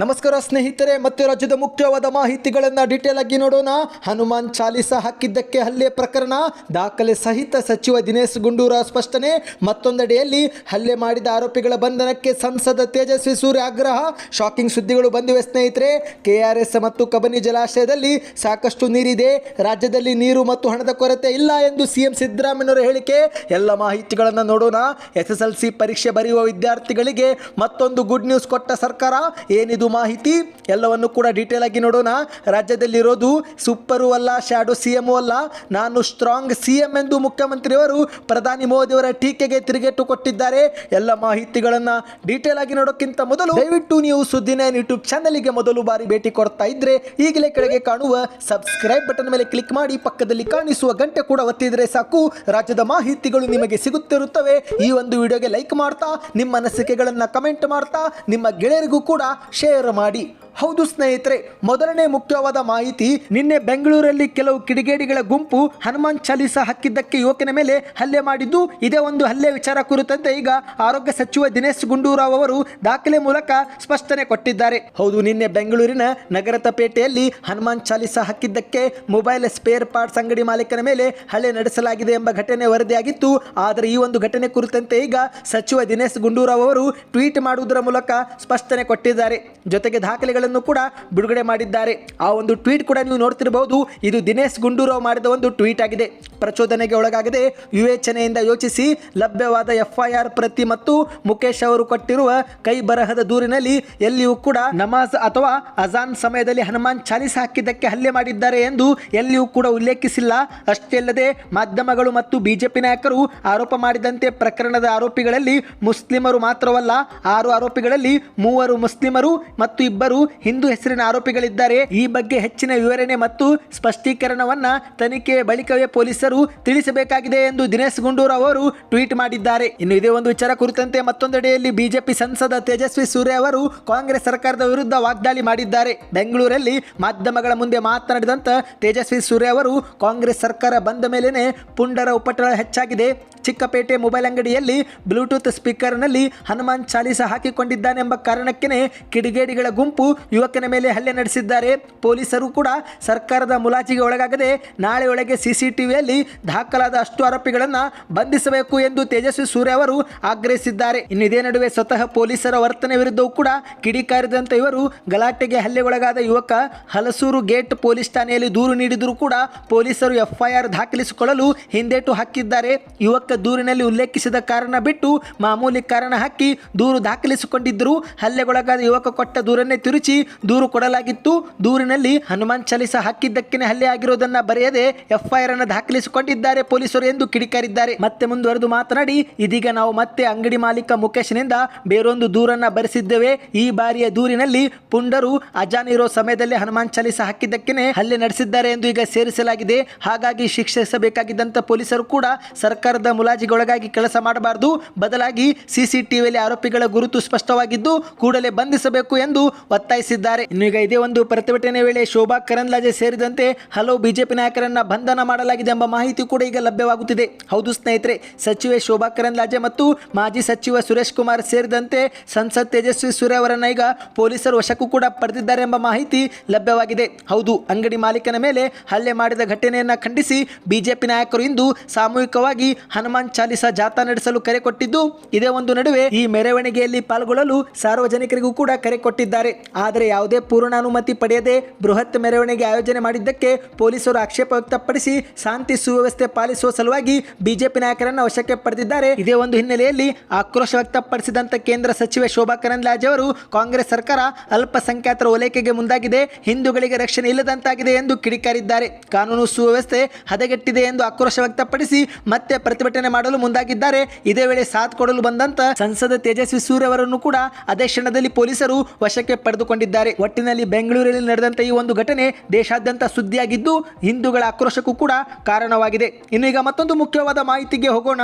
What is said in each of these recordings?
ನಮಸ್ಕಾರ ಸ್ನೇಹಿತರೆ, ಮತ್ತೆ ರಾಜ್ಯದ ಮುಖ್ಯವಾದ ಮಾಹಿತಿಗಳನ್ನು ಡೀಟೇಲ್ ಆಗಿ ನೋಡೋಣ. ಹನುಮಾನ್ ಚಾಲೀಸ ಹಾಕಿದ್ದಕ್ಕೆ ಹಲ್ಲೆ ಪ್ರಕರಣ. ದಾಖಲೆ ಸಹಿತ ಸಚಿವ ದಿನೇಶ್ ಗುಂಡೂರಾವ್ ಸ್ಪಷ್ಟನೆ. ಮತ್ತೊಂದೆಡೆಯಲ್ಲಿ ಹಲ್ಲೆ ಮಾಡಿದ ಆರೋಪಿಗಳ ಬಂಧನಕ್ಕೆ ಸಂಸದ ತೇಜಸ್ವಿ ಸೂರ್ಯ ಆಗ್ರಹ ಶಾಕಿಂಗ್ ಸುದ್ದಿಗಳು ಬಂದಿವೆ ಸ್ನೇಹಿತರೆ. ಕೆಆರ್ಎಸ್ ಮತ್ತು ಕಬನಿ ಜಲಾಶಯದಲ್ಲಿ ಸಾಕಷ್ಟು ನೀರಿದೆ. ರಾಜ್ಯದಲ್ಲಿ ನೀರು ಮತ್ತು ಹಣದ ಕೊರತೆ ಇಲ್ಲ ಎಂದು ಸಿಎಂ ಸಿದ್ದರಾಮಯ್ಯನವರ ಹೇಳಿಕೆ. ಎಲ್ಲ ಮಾಹಿತಿಗಳನ್ನು ನೋಡೋಣ. ಎಸ್ ಪರೀಕ್ಷೆ ಬರೆಯುವ ವಿದ್ಯಾರ್ಥಿಗಳಿಗೆ ಮತ್ತೊಂದು ಗುಡ್ ನ್ಯೂಸ್ ಕೊಟ್ಟ ಸರ್ಕಾರ. ಏನಿದು ಮಾಹಿತಿ ಎಲ್ಲವನ್ನು ಕೂಡ ಡೀಟೇಲ್ ಆಗಿ ನೋಡೋಣ. ರಾಜ್ಯದಲ್ಲಿರೋದು ಸೂಪರು ಅಲ್ಲ ಶ್ಯಾಡೋ ಸಿ ಎಂ ಅಲ್ಲ. ನಾನು ಸ್ಟ್ರಾಂಗ್ ಸಿ ಎಂ ಎಂದು ಮುಖ್ಯಮಂತ್ರಿಯವರು ಪ್ರಧಾನಿ ಮೋದಿಯವರ ಟೀಕೆಗೆ ತಿರುಗೇಟು ಕೊಟ್ಟಿದ್ದಾರೆ. ಎಲ್ಲ ಮಾಹಿತಿಗಳನ್ನು ಡೀಟೇಲ್ ಆಗಿ ನೋಡೋಕ್ಕಿಂತ ಮೊದಲು ದಯವಿಟ್ಟು ನೀವು ಸುದ್ದಿನ ಯೂಟ್ಯೂಬ್ ಚಾನಲ್ಗೆ ಮೊದಲು ಬಾರಿ ಭೇಟಿ ಕೊಡ್ತಾ ಇದ್ರೆ ಈಗಲೇ ಕೆಳಗೆ ಕಾಣುವ ಸಬ್ಸ್ಕ್ರೈಬ್ ಬಟನ್ ಮೇಲೆ ಕ್ಲಿಕ್ ಮಾಡಿ ಪಕ್ಕದಲ್ಲಿ ಕಾಣಿಸುವ ಗಂಟೆ ಕೂಡ ಒತ್ತಿದ್ರೆ ಸಾಕು. ರಾಜ್ಯದ ಮಾಹಿತಿಗಳು ನಿಮಗೆ ಸಿಗುತ್ತಿರುತ್ತವೆ. ಈ ಒಂದು ವಿಡಿಯೋಗೆ ಲೈಕ್ ಮಾಡ್ತಾ, ನಿಮ್ಮ ಅನಿಸಿಕೆಗಳನ್ನು ಕಮೆಂಟ್ ಮಾಡ್ತಾ, ನಿಮ್ಮ ಗೆಳೆಯರಿಗೂ ಕೂಡ ಶೇರ್ ಮಾಡಿ ಹೌದು ಸ್ನೇಹಿತರೆ, ಮೊದಲನೇ ಮುಖ್ಯವಾದ ಮಾಹಿತಿ, ನಿನ್ನೆ ಬೆಂಗಳೂರಲ್ಲಿ ಕೆಲವು ಕಿಡಿಗೇಡಿಗಳ ಗುಂಪು ಹನುಮಾನ್ ಚಾಲೀಸ ಹಾಕಿದ್ದಕ್ಕೆ ಯುವಕನ ಮೇಲೆ ಹಲ್ಲೆ ಮಾಡಿದ್ದು, ಇದೇ ಒಂದು ಹಲ್ಲೆ ವಿಚಾರ ಕುರಿತಂತೆ ಈಗ ಆರೋಗ್ಯ ಸಚಿವ ದಿನೇಶ್ ಗುಂಡೂರಾವ್ ಅವರು ದಾಖಲೆ ಮೂಲಕ ಸ್ಪಷ್ಟನೆ ಕೊಟ್ಟಿದ್ದಾರೆ. ಹೌದು, ನಿನ್ನೆ ಬೆಂಗಳೂರಿನ ನಗರದ ಪೇಟೆಯಲ್ಲಿ ಹನುಮಾನ್ ಚಾಲೀಸ ಹಾಕಿದ್ದಕ್ಕೆ ಮೊಬೈಲ್ ಸ್ಪೇರ್ ಪಾರ್ಟ್ಸ್ ಅಂಗಡಿ ಮಾಲೀಕನ ಮೇಲೆ ಹಲ್ಲೆ ನಡೆಸಲಾಗಿದೆ ಎಂಬ ಘಟನೆ ವರದಿಯಾಗಿತ್ತು. ಆದರೆ ಈ ಒಂದು ಘಟನೆ ಕುರಿತಂತೆ ಈಗ ಸಚಿವ ದಿನೇಶ್ ಗುಂಡೂರಾವ್ ಅವರು ಟ್ವೀಟ್ ಮಾಡುವುದರ ಮೂಲಕ ಸ್ಪಷ್ಟನೆ ಕೊಟ್ಟಿದ್ದಾರೆ. ಜೊತೆಗೆ ದಾಖಲೆಗಳನ್ನು ಕೂಡ ಬಿಡುಗಡೆ ಮಾಡಿದ್ದಾರೆ. ಆ ಒಂದು ಟ್ವೀಟ್ ಕೂಡ ನೀವು ನೋಡ್ತಿರಬಹುದು. ಇದು ದಿನೇಶ್ ಗುಂಡೂರಾವ್ ಮಾಡಿದ ಒಂದು ಟ್ವೀಟ್ ಆಗಿದೆ. ಪ್ರಚೋದನೆಗೆ ಒಳಗಾಗದೆ ವಿವೇಚನೆಯಿಂದ ಯೋಚಿಸಿ ಲಭ್ಯವಾದ ಎಫ್ಐಆರ್ ಪ್ರತಿ ಮತ್ತು ಮುಖೇಶ್ ಅವರು ಕೊಟ್ಟಿರುವ ಕೈ ಬರಹದ ದೂರಿನಲ್ಲಿ ಎಲ್ಲಿಯೂ ಕೂಡ ನಮಾಜ್ ಅಥವಾ ಅಜಾನ್ ಸಮಯದಲ್ಲಿ ಹನುಮಾನ್ ಚಾಲಿಸ ಹಾಕಿದ್ದಕ್ಕೆ ಹಲ್ಲೆ ಮಾಡಿದ್ದಾರೆ ಎಂದು ಎಲ್ಲಿಯೂ ಕೂಡ ಉಲ್ಲೇಖಿಸಿಲ್ಲ. ಅಷ್ಟೇ ಅಲ್ಲದೆ ಮಾಧ್ಯಮಗಳು ಮತ್ತು ಬಿಜೆಪಿ ನಾಯಕರು ಆರೋಪ ಮಾಡಿದಂತೆ ಪ್ರಕರಣದ ಆರೋಪಿಗಳಲ್ಲಿ ಮುಸ್ಲಿಮರು ಮಾತ್ರವಲ್ಲ, ಆರು ಆರೋಪಿಗಳಲ್ಲಿ ಮೂವರು ಮುಸ್ಲಿಮರು ಮತ್ತು ಇಬ್ಬರು ಹಿಂದೂ ಹೆಸರಿನ ಆರೋಪಿಗಳಿದ್ದಾರೆ. ಈ ಬಗ್ಗೆ ಹೆಚ್ಚಿನ ವಿವರಣೆ ಮತ್ತು ಸ್ಪಷ್ಟೀಕರಣವನ್ನ ತನಿಖೆ ಬಳಿಕವೇ ಪೊಲೀಸರು ತಿಳಿಸಬೇಕಾಗಿದೆ ಎಂದು ದಿನೇಶ್ ಗುಂಡೂರು ಅವರು ಟ್ವೀಟ್ ಮಾಡಿದ್ದಾರೆ. ಇನ್ನು ಇದೇ ಒಂದು ವಿಚಾರ ಕುರಿತಂತೆ ಮತ್ತೊಂದೆಡೆಯಲ್ಲಿ ಬಿಜೆಪಿ ಸಂಸದ ತೇಜಸ್ವಿ ಸೂರ್ಯ ಅವರು ಕಾಂಗ್ರೆಸ್ ಸರ್ಕಾರದ ವಿರುದ್ಧ ವಾಗ್ದಾಳಿ ಮಾಡಿದ್ದಾರೆ. ಬೆಂಗಳೂರಲ್ಲಿ ಮಾಧ್ಯಮಗಳ ಮುಂದೆ ಮಾತನಾಡಿದಂತ ತೇಜಸ್ವಿ ಸೂರ್ಯ ಅವರು ಕಾಂಗ್ರೆಸ್ ಸರ್ಕಾರ ಬಂದ ಮೇಲೇನೆ ಪುಂಡರ ಉಪಟಳ ಹೆಚ್ಚಾಗಿದೆ. ಚಿಕ್ಕಪೇಟೆ ಮೊಬೈಲ್ ಅಂಗಡಿಯಲ್ಲಿ ಬ್ಲೂಟೂತ್ ಸ್ಪೀಕರ್ನಲ್ಲಿ ಹನುಮಾನ್ ಚಾಲೀಸ ಹಾಕಿಕೊಂಡಿದ್ದಾನೆಂಬ ಕಾರಣಕ್ಕೆ ಕಿಡಿಗೇಡಿಗಳ ಗುಂಪು ಯುವಕನ ಮೇಲೆ ಹಲ್ಲೆ ನಡೆಸಿದ್ದಾರೆ. ಪೊಲೀಸರು ಕೂಡ ಸರ್ಕಾರದ ಮುಲಾಜಿಗೆ ಒಳಗಾಗದೆ ನಾಳೆ ಒಳಗೆ ಸಿಸಿಟಿವಿಯಲ್ಲಿ ದಾಖಲಾದ ಅಷ್ಟು ಆರೋಪಿಗಳನ್ನು ಬಂಧಿಸಬೇಕು ಎಂದು ತೇಜಸ್ವಿ ಸೂರ್ಯ ಅವರು ಆಗ್ರಹಿಸಿದ್ದಾರೆ. ಇನ್ನು ಇದೇ ನಡುವೆ ಸ್ವತಃ ಪೊಲೀಸರ ವರ್ತನೆ ವಿರುದ್ಧವೂ ಕೂಡ ಕಿಡಿಕಾರಿದಂತ ಇವರು ಗಲಾಟೆಗೆ ಹಲ್ಲೆಗೊಳಗಾದ ಯುವಕ ಹಲಸೂರು ಗೇಟ್ ಪೊಲೀಸ್ ಠಾಣೆಯಲ್ಲಿ ದೂರು ನೀಡಿದರೂ ಕೂಡ ಪೊಲೀಸರು ಎಫ್ಐಆರ್ ದಾಖಲಿಸಿಕೊಳ್ಳಲು ಹಿಂದೇಟು ಹಾಕಿದ್ದಾರೆ. ಯುವಕ ದೂರಿನಲ್ಲಿ ಉಲ್ಲೇಖಿಸಿದ ಕಾರಣ ಬಿಟ್ಟು ಮಾಮೂಲಿ ಕಾರಣ ಹಾಕಿ ದೂರು ದಾಖಲಿಸಿಕೊಂಡಿದ್ದರು ಹಲ್ಲೆಗೊಳಗಾದ ಯುವಕ ಕೊಟ್ಟ ದೂರನ್ನೇ ತಿರುಚಿ ದೂರು ಕೊಡಲಾಗಿತ್ತು. ದೂರಿನಲ್ಲಿ ಹನುಮಾನ್ ಚಾಲಿಸ ಹಾಕಿದ್ದಕ್ಕೇನೆ ಹಲ್ಲೆ ಆಗಿರೋದನ್ನ ಬರೆಯದೆ ಎಫ್ಐಆರ್ ಅನ್ನು ದಾಖಲಿಸಿಕೊಂಡಿದ್ದಾರೆ ಪೊಲೀಸರು ಎಂದು ಕಿಡಿಕಾರಿದ್ದಾರೆ. ಮತ್ತೆ ಮುಂದುವರೆದು ಮಾತನಾಡಿ, ಇದೀಗ ನಾವು ಮತ್ತೆ ಅಂಗಡಿ ಮಾಲೀಕ ಮುಖೇಶ್ನಿಂದ ಬೇರೊಂದು ದೂರನ್ನ ಬರೆಸಿದ್ದೇವೆ. ಈ ಬಾರಿಯ ದೂರಿನಲ್ಲಿ ಪುಂಡರು ಅಜಾನ್ ಇರೋ ಸಮಯದಲ್ಲಿ ಹನುಮಾನ್ ಚಾಲಿಸ ಹಾಕಿದ್ದಕ್ಕೇನೆ ಹಲ್ಲೆ ನಡೆಸಿದ್ದಾರೆ ಎಂದು ಈಗ ಸೇರಿಸಲಾಗಿದೆ. ಹಾಗಾಗಿ ಶಿಕ್ಷಿಸಬೇಕಾಗಿದ್ದಂತ ಪೊಲೀಸರು ಕೂಡ ಸರ್ಕಾರದ ಮುಲಾಜಿಗೊಳಗಾಗಿ ಕೆಲಸ ಮಾಡಬಾರದು. ಬದಲಾಗಿ ಸಿಸಿಟಿವಿಯಲ್ಲಿ ಆರೋಪಿಗಳ ಗುರುತು ಸ್ಪಷ್ಟವಾಗಿದ್ದು, ಕೂಡಲೇ ಬಂಧಿಸಬೇಕು ಎಂದು ಒತ್ತಾಯಿಸಿದ್ದಾರೆ ಇನ್ನು ಈಗ ಇದೇ ಒಂದು ಪ್ರತಿಭಟನೆ ವೇಳೆ ಶೋಭಾ ಕರಂದ್ಲಾಜೆ ಸೇರಿದಂತೆ ಹಲವು ಬಿಜೆಪಿ ನಾಯಕರನ್ನ ಬಂಧನ ಮಾಡಲಾಗಿದೆ ಎಂಬ ಮಾಹಿತಿ ಕೂಡ ಈಗ ಲಭ್ಯವಾಗುತ್ತಿದೆ. ಹೌದು ಸ್ನೇಹಿತರೆ, ಸಚಿವೆ ಶೋಭಾ ಕರಂದ್ಲಾಜೆ ಮತ್ತು ಮಾಜಿ ಸಚಿವ ಸುರೇಶ್ ಕುಮಾರ್ ಸೇರಿದಂತೆ ಸಂಸತ್ ತೇಜಸ್ವಿ ಸೂರ್ಯ ಅವರನ್ನ ಈಗ ಪೊಲೀಸರು ವಶಕ್ಕೂ ಕೂಡ ಪಡೆದಿದ್ದಾರೆ ಎಂಬ ಮಾಹಿತಿ ಲಭ್ಯವಾಗಿದೆ. ಹೌದು, ಅಂಗಡಿ ಮಾಲೀಕನ ಮೇಲೆ ಹಲ್ಲೆ ಮಾಡಿದ ಘಟನೆಯನ್ನ ಖಂಡಿಸಿ ಬಿಜೆಪಿ ನಾಯಕರು ಇಂದು ಸಾಮೂಹಿಕವಾಗಿ ಹನುಮಾನ್ ಚಾಲಿಸ ಜಾಥಾ ನಡೆಸಲು ಕರೆ ಕೊಟ್ಟಿದ್ದು, ಇದೇ ಒಂದು ನಡುವೆ ಈ ಮೆರವಣಿಗೆಯಲ್ಲಿ ಪಾಲ್ಗೊಳ್ಳಲು ಸಾರ್ವಜನಿಕರಿಗೂ ಕೂಡ ಕರೆ ಕೊಟ್ಟಿದ್ದಾರೆ. ಆದರೆ ಯಾವುದೇ ಪೂರ್ಣಾನುಮತಿ ಪಡೆಯದೆ ಬೃಹತ್ ಮೆರವಣಿಗೆ ಆಯೋಜನೆ ಮಾಡಿದ್ದಕ್ಕೆ ಪೊಲೀಸರು ಆಕ್ಷೇಪ ವ್ಯಕ್ತಪಡಿಸಿ ಶಾಂತಿ ಸುವ್ಯವಸ್ಥೆ ಪಾಲಿಸುವ ಸಲುವಾಗಿ ಬಿಜೆಪಿ ನಾಯಕರನ್ನು ವಶಕ್ಕೆ ಪಡೆದಿದ್ದಾರೆ. ಇದೇ ಒಂದು ಹಿನ್ನೆಲೆಯಲ್ಲಿ ಆಕ್ರೋಶ ವ್ಯಕ್ತಪಡಿಸಿದಂತ ಕೇಂದ್ರ ಸಚಿವೆ ಶೋಭಾ ಕರಂದ್ಲಾಜೆ ಅವರು ಕಾಂಗ್ರೆಸ್ ಸರ್ಕಾರ ಅಲ್ಪಸಂಖ್ಯಾತರ ಓಲೈಕೆಗೆ ಮುಂದಾಗಿದೆ. ಹಿಂದೂಗಳಿಗೆ ರಕ್ಷಣೆ ಇಲ್ಲದಂತಾಗಿದೆ ಎಂದು ಕಿಡಿಕಾರಿದ್ದಾರೆ. ಕಾನೂನು ಸುವ್ಯವಸ್ಥೆ ಹದಗೆಟ್ಟಿದೆ ಎಂದು ಆಕ್ರೋಶ ವ್ಯಕ್ತಪಡಿಸಿ ಮತ್ತೆ ಪ್ರತಿಭಟನೆ ಮಾಡಲು ಮುಂದಾಗಿದ್ದಾರೆ. ಇದೇ ವೇಳೆ ಸಾಥ್ ಕೊಡಲು ಬಂದಂತ ಸಂಸದ ತೇಜಸ್ವಿ ಸೂರ್ಯ ಅವರನ್ನು ಕೂಡ ಅದೇ ಕ್ಷಣದಲ್ಲಿ ಪೊಲೀಸರು ವಶಕ್ಕೆ ಪಡೆದುಕೊಂಡಿದ್ದಾರೆ. ಒಟ್ಟಿನಲ್ಲಿ ಬೆಂಗಳೂರಿನಲ್ಲಿ ನಡೆದಂತಹ ಈ ಒಂದು ಘಟನೆ ದೇಶಾದ್ಯಂತ ಸುದ್ದಿಯಾಗಿದ್ದು ಹಿಂದೂಗಳ ಆಕ್ರೋಶಕ್ಕೂ ಕೂಡ ಕಾರಣವಾಗಿದೆ. ಇನ್ನು ಈಗ ಮತ್ತೊಂದು ಮುಖ್ಯವಾದ ಮಾಹಿತಿಗೆ ಹೋಗೋಣ.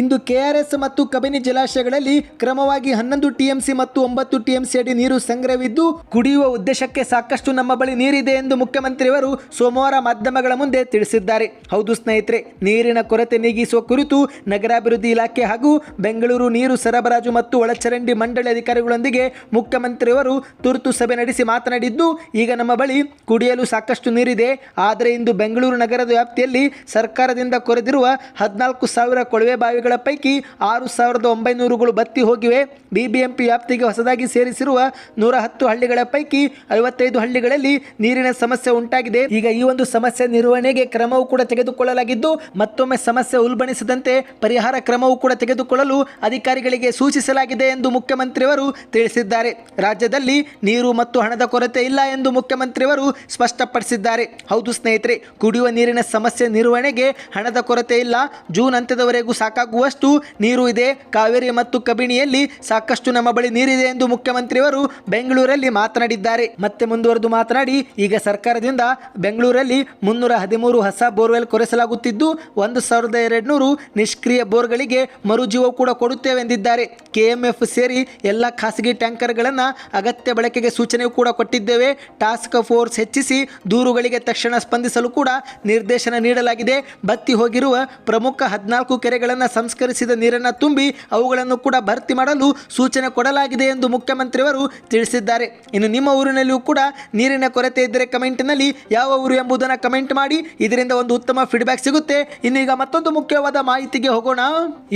ಇಂದು ಕೆಆರ್ಎಸ್ ಮತ್ತು ಕಬಿನಿ ಜಲಾಶಯಗಳಲ್ಲಿ ಕ್ರಮವಾಗಿ ಹನ್ನೊಂದು ಟಿಎಂಸಿ ಮತ್ತು ಒಂಬತ್ತು ಟಿಎಂಸಿ ಅಡಿ ನೀರು ಸಂಗ್ರಹವಿದ್ದು, ಕುಡಿಯುವ ಉದ್ದೇಶಕ್ಕೆ ಸಾಕಷ್ಟು ನಮ್ಮ ಬಳಿ ನೀರಿದೆ ಎಂದು ಮುಖ್ಯಮಂತ್ರಿಯವರು ಸೋಮವಾರ ಮಾಧ್ಯಮಗಳ ಮುಂದೆ ತಿಳಿಸಿದ್ದಾರೆ. ಹೌದು ಸ್ನೇಹಿತರೆ, ನೀರಿನ ಕೊರತೆ ನೀಗಿಸುವ ಕುರಿತು ನಗರಾಭಿವೃದ್ಧಿ ಇಲಾಖೆ ಹಾಗೂ ಬೆಂಗಳೂರು ನೀರು ಸರಬರಾಜು ಮತ್ತು ಒಳಚರಂಡಿ ಮಂಡಳಿ ಅಧಿಕಾರಿಗಳೊಂದಿಗೆ ಮುಖ್ಯಮಂತ್ರಿ ಮುಖ್ಯಮಂತ್ರಿಯವರು ತುರ್ತು ಸಭೆ ನಡೆಸಿ ಮಾತನಾಡಿದ್ದು, ಈಗ ನಮ್ಮ ಬಳಿ ಕುಡಿಯಲು ಸಾಕಷ್ಟು ನೀರಿದೆ. ಆದರೆ ಇಂದು ಬೆಂಗಳೂರು ನಗರದ ವ್ಯಾಪ್ತಿಯಲ್ಲಿ ಸರ್ಕಾರದಿಂದ ಕೊರೆದಿರುವ ಹದಿನಾಲ್ಕು ಸಾವಿರ ಕೊಳವೆ ಬಾವಿಗಳ ಪೈಕಿ ಆರು ಸಾವಿರದ ಒಂಬೈನೂರುಗಳು ಬತ್ತಿ ಹೋಗಿವೆ. ಬಿಬಿಎಂಪಿ ವ್ಯಾಪ್ತಿಗೆ ಹೊಸದಾಗಿ ಸೇರಿಸಿರುವ ನೂರ ಹತ್ತು ಹಳ್ಳಿಗಳ ಪೈಕಿ ಐವತ್ತೈದು ಹಳ್ಳಿಗಳಲ್ಲಿ ನೀರಿನ ಸಮಸ್ಯೆ ಉಂಟಾಗಿದೆ. ಈಗ ಈ ಒಂದು ಸಮಸ್ಯೆ ನಿರ್ವಹಣೆಗೆ ಕ್ರಮವು ಕೂಡ ತೆಗೆದುಕೊಳ್ಳಲಾಗಿದ್ದು, ಮತ್ತೊಮ್ಮೆ ಸಮಸ್ಯೆ ಉಲ್ಬಣಿಸದಂತೆ ಪರಿಹಾರ ಕ್ರಮವು ಕೂಡ ತೆಗೆದುಕೊಳ್ಳಲು ಅಧಿಕಾರಿಗಳಿಗೆ ಸೂಚಿಸಲಾಗಿದೆ ಎಂದು ಮುಖ್ಯಮಂತ್ರಿಯವರು ತಿಳಿಸಿದ್ದಾರೆ. ರಾಜ್ಯದಲ್ಲಿ ನೀರು ಮತ್ತು ಹಣದ ಕೊರತೆ ಇಲ್ಲ ಎಂದು ಮುಖ್ಯಮಂತ್ರಿಯವರು ಸ್ಪಷ್ಟಪಡಿಸಿದ್ದಾರೆ. ಹೌದು ಸ್ನೇಹಿತರೆ, ಕುಡಿಯುವ ನೀರಿನ ಸಮಸ್ಯೆ ನಿರ್ವಹಣೆಗೆ ಹಣದ ಕೊರತೆ ಇಲ್ಲ. ಜೂನ್ ಅಂತ್ಯದವರೆಗೂ ಸಾಕಾಗುವಷ್ಟು ನೀರು ಇದೆ. ಕಾವೇರಿ ಮತ್ತು ಕಬಿಣಿಯಲ್ಲಿ ಸಾಕಷ್ಟು ನಮ್ಮ ಬಳಿ ನೀರಿದೆ ಎಂದು ಮುಖ್ಯಮಂತ್ರಿಯವರು ಬೆಂಗಳೂರಲ್ಲಿ ಮಾತನಾಡಿದ್ದಾರೆ. ಮತ್ತೆ ಮುಂದುವರೆದು ಮಾತನಾಡಿ, ಈಗ ಸರ್ಕಾರದಿಂದ ಬೆಂಗಳೂರಲ್ಲಿ ಮುನ್ನೂರ ಹದಿಮೂರು ಹೊಸ ಬೋರ್ವೆಲ್ ಕೊರೆಸಲಾಗುತ್ತಿದ್ದು, ಒಂದು ಸಾವಿರದ ಎರಡು ನೂರು ನಿಷ್ಕ್ರಿಯ ಬೋರ್ಗಳಿಗೆ ಮರುಜೀವ ಕೂಡ ಕೊಡುತ್ತೇವೆ ಎಂದಿದ್ದಾರೆ ಕೆಎಂಎಫ್ ಸೇರಿ ಎಲ್ಲ ಖಾಸಗಿ ಟ್ಯಾಂಕರ್ಗಳನ್ನು ಅಗತ್ಯ ಬಳಕೆಗೆ ಸೂಚನೆಯೂ ಕೂಡ ಕೊಟ್ಟಿದ್ದೇವೆ. ಟಾಸ್ಕ್ ಫೋರ್ಸ್ ಹೆಚ್ಚಿಸಿ ದೂರುಗಳಿಗೆ ತಕ್ಷಣ ಸ್ಪಂದಿಸಲು ಕೂಡ ನಿರ್ದೇಶನ ನೀಡಲಾಗಿದೆ. ಬತ್ತಿ ಹೋಗಿರುವ ಪ್ರಮುಖ ಹದಿನಾಲ್ಕು ಕೆರೆಗಳನ್ನು ಸಂಸ್ಕರಿಸಿದ ನೀರನ್ನು ತುಂಬಿ ಅವುಗಳನ್ನು ಕೂಡ ಭರ್ತಿ ಮಾಡಲು ಸೂಚನೆ ಕೊಡಲಾಗಿದೆ ಎಂದು ಮುಖ್ಯಮಂತ್ರಿಯವರು ತಿಳಿಸಿದ್ದಾರೆ. ಇನ್ನು ನಿಮ್ಮ ಊರಿನಲ್ಲಿಯೂ ಕೂಡ ನೀರಿನ ಕೊರತೆ ಇದ್ದರೆ ಕಮೆಂಟ್ನಲ್ಲಿ ಯಾವ ಊರು ಎಂಬುದನ್ನು ಕಮೆಂಟ್ ಮಾಡಿ. ಇದರಿಂದ ಒಂದು ಉತ್ತಮ ಫೀಡ್ಬ್ಯಾಕ್ ಸಿಗುತ್ತೆ. ಇನ್ನು ಈಗ ಮತ್ತೊಂದು ಮುಖ್ಯವಾದ ಮಾಹಿತಿಗೆ ಹೋಗೋಣ.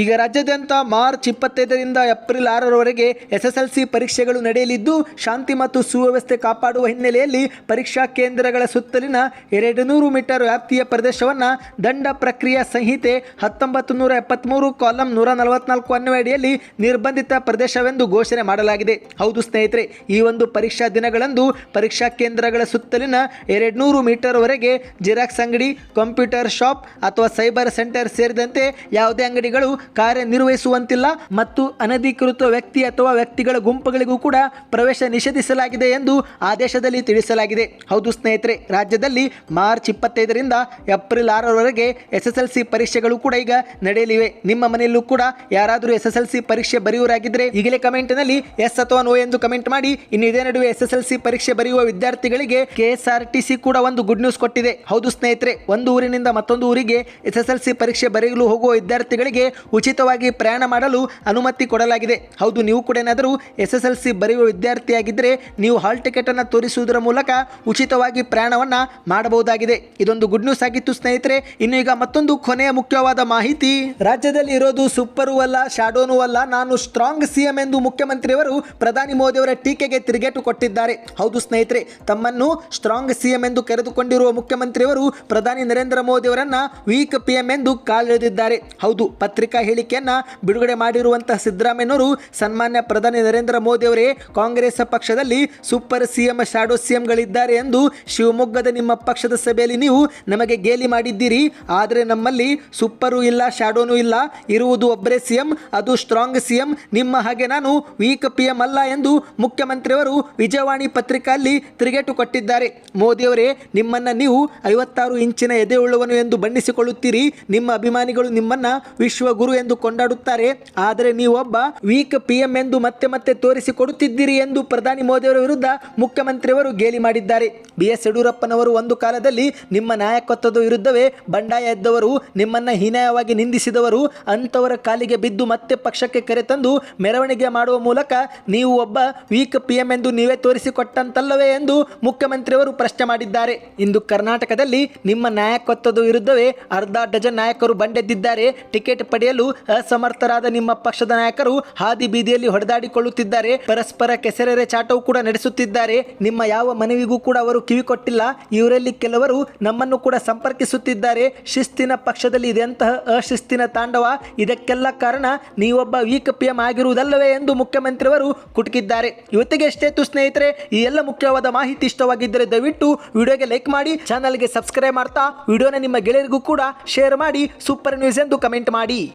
ಈಗ ರಾಜ್ಯಾದ್ಯಂತ ಮಾರ್ಚ್ ಇಪ್ಪತ್ತೈದರಿಂದ ಏಪ್ರಿಲ್ ಆರರವರೆಗೆ ಎಸ್ ಎಸ್ ಪರೀಕ್ಷೆಗಳು ನಡೆಯಲಿದ್ದು, ಶಾಂತಿ ಮತ್ತು ಸುವ್ಯವಸ್ಥೆ ಕಾಪಾಡುವ ಹಿನ್ನೆಲೆಯಲ್ಲಿ ಪರೀಕ್ಷಾ ಕೇಂದ್ರಗಳ ಸುತ್ತಲಿನ ಎರಡು ನೂರು ಮೀಟರ್ ವ್ಯಾಪ್ತಿಯ ಪ್ರದೇಶವನ್ನು ದಂಡ ಪ್ರಕ್ರಿಯಾ ಸಂಹಿತೆ ಹತ್ತೊಂಬತ್ತು ನೂರ ಎಪ್ಪತ್ತ್ಮೂರು ಕಾಲಂ ನೂರ ನಲವತ್ನಾಲ್ಕು ಅನ್ವಯಡಿಯಲ್ಲಿ ನಿರ್ಬಂಧಿತ ಪ್ರದೇಶವೆಂದು ಘೋಷಣೆ ಮಾಡಲಾಗಿದೆ. ಹೌದು ಸ್ನೇಹಿತರೆ, ಈ ಒಂದು ಪರೀಕ್ಷಾ ದಿನಗಳಂದು ಪರೀಕ್ಷಾ ಕೇಂದ್ರಗಳ ಸುತ್ತಲಿನ ಎರಡು ನೂರು ಮೀಟರ್ವರೆಗೆ ಜಿರಾಕ್ಸ್ ಅಂಗಡಿ, ಕಂಪ್ಯೂಟರ್ ಶಾಪ್ ಅಥವಾ ಸೈಬರ್ ಸೆಂಟರ್ ಸೇರಿದಂತೆ ಯಾವುದೇ ಅಂಗಡಿಗಳು ಕಾರ್ಯನಿರ್ವಹಿಸುವಂತಿಲ್ಲ ಮತ್ತು ಅನಧಿಕೃತ ವ್ಯಕ್ತಿ ಅಥವಾ ವ್ಯಕ್ತಿಗಳ ಗುಂಪುಗಳಿಗೂ ಕೂಡ ಪ್ರವೇಶ ನಿಷೇಧಿಸಲಾಗಿದೆ ಎಂದು ಆದೇಶದಲ್ಲಿ ತಿಳಿಸಲಾಗಿದೆ. ಹೌದು ಸ್ನೇಹಿತರೆ, ರಾಜ್ಯದಲ್ಲಿ ಮಾರ್ಚ್ ಇಪ್ಪತ್ತೈದರಿಂದ ಏಪ್ರಿಲ್ ಆರರವರೆಗೆ ಎಸ್ ಎಸ್ ಪರೀಕ್ಷೆಗಳು ಕೂಡ ಈಗ ನಡೆಯಲಿವೆ. ನಿಮ್ಮ ಮನೆಯಲ್ಲೂ ಕೂಡ ಯಾರಾದರೂ ಎಸ್ ಎಸ್ ಪರೀಕ್ಷೆ ಬರೆಯುವರಾಗಿದ್ದರೆ ಈಗಲೇ ಕಮೆಂಟ್ನಲ್ಲಿ ಎಸ್ ಅಥವಾ ನೋ ಎಂದು ಕಮೆಂಟ್ ಮಾಡಿ. ಇನ್ನು ಇದೇ ನಡುವೆ ಎಸ್ ಎಸ್ ಪರೀಕ್ಷೆ ಬರೆಯುವ ವಿದ್ಯಾರ್ಥಿಗಳಿಗೆ K S R T C ಕೂಡ ಒಂದು ಗುಡ್ ನ್ಯೂಸ್ ಕೊಟ್ಟಿದೆ. ಹೌದು ಸ್ನೇಹಿತರೆ, ಒಂದು ಊರಿನಿಂದ ಮತ್ತೊಂದು ಊರಿಗೆ ಎಸ್ ಎಸ್ ಪರೀಕ್ಷೆ ಬರೆಯಲು ಹೋಗುವ ವಿದ್ಯಾರ್ಥಿಗಳಿಗೆ ಉಚಿತವಾಗಿ ಪ್ರಯಾಣ ಮಾಡಲು ಅನುಮತಿ ಕೊಡಲಾಗಿದೆ. ಹೌದು, ನೀವು ಕೂಡ ಏನಾದರೂ ಎಸ್ ಎಸ್ ಎಲ್ ಸಿ ಬರೆಯುವ ವಿದ್ಯಾರ್ಥಿಯಾಗಿದ್ದರೆ ನೀವು ಹಾಲ್ ಟಿಕೆಟ್ ಅನ್ನು ತೋರಿಸುವುದರ ಮೂಲಕ ಉಚಿತವಾಗಿ ಪ್ರಯಾಣವನ್ನು ಮಾಡಬಹುದಾಗಿದೆ. ಇದೊಂದು ಗುಡ್ ನ್ಯೂಸ್ ಆಗಿತ್ತು ಸ್ನೇಹಿತರೆ. ಇನ್ನು ಈಗ ಮತ್ತೊಂದು ಕೊನೆಯ ಮುಖ್ಯವಾದ ಮಾಹಿತಿ. ರಾಜ್ಯದಲ್ಲಿ ಇರೋದು ಸೂಪರು ಅಲ್ಲ ಶಾಡೋನು ಅಲ್ಲ. ನಾನು ಸ್ಟ್ರಾಂಗ್ ಸಿಎಂ ಎಂದು ಮುಖ್ಯಮಂತ್ರಿಯವರು ಪ್ರಧಾನಿ ಮೋದಿಯವರ ಟೀಕೆಗೆ ತಿರುಗೇಟು ಕೊಟ್ಟಿದ್ದಾರೆ. ಹೌದು ಸ್ನೇಹಿತರೆ, ತಮ್ಮನ್ನು ಸ್ಟ್ರಾಂಗ್ ಸಿಎಂ ಎಂದು ಕರೆದುಕೊಂಡಿರುವ ಮುಖ್ಯಮಂತ್ರಿಯವರು ಪ್ರಧಾನಿ ನರೇಂದ್ರ ಮೋದಿ ಅವರನ್ನ ವೀಕ್ ಪಿಎಂ ಎಂದು ಕಾಲೆಳೆದಿದ್ದಾರೆ. ಹೌದು, ಪತ್ರಿಕಾ ಹೇಳಿಕೆಯನ್ನ ಬಿಡುಗಡೆ ಮಾಡಿರುವಂತಹ ಸಿದ್ದರಾಮಯ್ಯನವರು ಸನ್ಮಾನ್ಯ ಪ್ರಧಾನಿ ನರೇಂದ್ರ ಮೋದಿ ಅವರೇ ಕಾಂಗ್ರೆಸ್ ಪಕ್ಷದಲ್ಲಿ ಸೂಪರ್ ಸಿಎಂ, ಶಾಡೋ ಸಿಎಂಗಳಿದ್ದಾರೆ ಎಂದು ಶಿವಮೊಗ್ಗದ ನಿಮ್ಮ ಪಕ್ಷದ ಸಭೆಯಲ್ಲಿ ನೀವು ನಮಗೆ ಗೇಲಿ ಮಾಡಿದ್ದೀರಿ. ಆದರೆ ನಮ್ಮಲ್ಲಿ ಸೂಪರು ಇಲ್ಲ, ಶಾಡೋನೂ ಇಲ್ಲ. ಇರುವುದು ಒಬ್ಬರೇ ಸಿಎಂ, ಅದು ಸ್ಟ್ರಾಂಗ್ ಸಿಎಂ. ನಿಮ್ಮ ಹಾಗೆ ನಾನು ವೀಕ್ ಪಿ ಎಂ ಅಲ್ಲ ಎಂದು ಮುಖ್ಯಮಂತ್ರಿಯವರು ವಿಜಯವಾಣಿ ಪತ್ರಿಕೆಯಲ್ಲಿ ತಿರುಗೇಟು ಕೊಟ್ಟಿದ್ದಾರೆ. ಮೋದಿಯವರೇ, ನಿಮ್ಮನ್ನ ನೀವು ಐವತ್ತಾರು ಇಂಚಿನ ಎದೆ ಉಳ್ಳವನು ಎಂದು ಬಣ್ಣಿಸಿಕೊಳ್ಳುತ್ತೀರಿ. ನಿಮ್ಮ ಅಭಿಮಾನಿಗಳು ನಿಮ್ಮನ್ನ ವಿಶ್ವಗುರು ಎಂದು ಕೊಂಡಾಡುತ್ತಾರೆ. ಆದರೆ ನೀವೊಬ್ಬ ವೀಕ್ ಪಿ ಎಂ ಎಂದು ಮತ್ತೆ ಮತ್ತೆ ತೋರಿಸಿಕೊಡುತ್ತಿದ್ದೀರಿ ಎಂದು ಪ್ರಧಾನಿ ಮೋದಿಯವರ ವಿರುದ್ಧ ಮುಖ್ಯಮಂತ್ರಿಯವರು ಗೇಲಿ ಮಾಡಿದ್ದಾರೆ. ಬಿ ಎಸ್ ಯಡಿಯೂರಪ್ಪನವರು ಒಂದು ಕಾಲದಲ್ಲಿ ನಿಮ್ಮ ನಾಯಕತ್ವದ ವಿರುದ್ಧವೇ ಬಂಡಾಯ ಎದ್ದವರು, ನಿಮ್ಮನ್ನ ಹೀನಾಯವಾಗಿ ನಿಂದಿಸಿದವರು, ಅಂಥವರ ಕಾಲಿಗೆ ಬಿದ್ದು ಮತ್ತೆ ಪಕ್ಷಕ್ಕೆ ಕರೆತಂದು ಮೆರವಣಿಗೆ ಮಾಡುವ ಮೂಲಕ ನೀವು ಒಬ್ಬ ವೀಕ್ ಪಿ ಎಂ ಎಂದು ನೀವೇ ತೋರಿಸಿಕೊಟ್ಟಂತಲ್ಲವೇ ಎಂದು ಮುಖ್ಯಮಂತ್ರಿಯವರು ಪ್ರಶ್ನೆ ಮಾಡಿದ್ದಾರೆ. ಇಂದು ಕರ್ನಾಟಕದಲ್ಲಿ ನಿಮ್ಮ ನಾಯಕತ್ವದ ವಿರುದ್ಧವೇ ಅರ್ಧ ಡಜನ್ ನಾಯಕರು ಬಂಡೆದ್ದಿದ್ದಾರೆ. ಟಿಕೆಟ್ ಪಡೆಯಲು ಅಸಮರ್ಥರಾದ ನಿಮ್ಮ ಪಕ್ಷದ ನಾಯಕರು ಹಾದಿ ಬೀದಿಯಲ್ಲಿ ಹೊಡೆದಾಡಿಕೊಳ್ಳುತ್ತಿದ್ದಾರೆ. ಪರಸ್ಪರ ಕೆಸರೆರೆ ಚಾಟವು ಕೂಡ ನಡೆಸುತ್ತಿದ್ದಾರೆ. ನಿಮ್ಮ ಯಾವ ಮನವಿಗೂ ಕೂಡ ಅವರು ಕಿವಿ ಕೊಟ್ಟಿಲ್ಲ. ಇವರಲ್ಲಿ ಕೆಲವರು ನಮ್ಮನ್ನು ಕೂಡ ಸಂಪರ್ಕಿಸುತ್ತಿದ್ದಾರೆ. ಶಿಸ್ತಿನ ಪಕ್ಷದಲ್ಲಿ ಇದೆಂತಹ ಅಶಿಸ್ತಿನ ತಾಂಡವ. ಇದಕ್ಕೆಲ್ಲ ಕಾರಣ ನೀವೊಬ್ಬ ವೀಕ್ ಪಿ ಎಂ ಆಗಿರುವುದಲ್ಲವೇ ಎಂದು ಮುಖ್ಯಮಂತ್ರಿಯವರು ಕುಟುಕಿದ್ದಾರೆ. ಇವತ್ತಿಗೆ ಎಷ್ಟೇತು ಸ್ನೇಹಿತರೆ, ಈ ಎಲ್ಲ ಮುಖ್ಯವಾದ ಮಾಹಿತಿ ಇಷ್ಟವಾಗಿದ್ದರೆ ದಯವಿಟ್ಟು ವಿಡಿಯೋಗೆ ಲೈಕ್ ಮಾಡಿ, ಚಾನಲ್ಗೆ ಸಬ್ಸ್ಕ್ರೈಬ್ ಮಾಡ್ತಾ, ವಿಡಿಯೋನ ನಿಮ್ಮ ಗೆಳೆಯರಿಗೂ ಕೂಡ ಶೇರ್ ಮಾಡಿ, ಸೂಪರ್ ನ್ಯೂಸ್ ಎಂದು ಕಮೆಂಟ್ ಮಾಡಿ.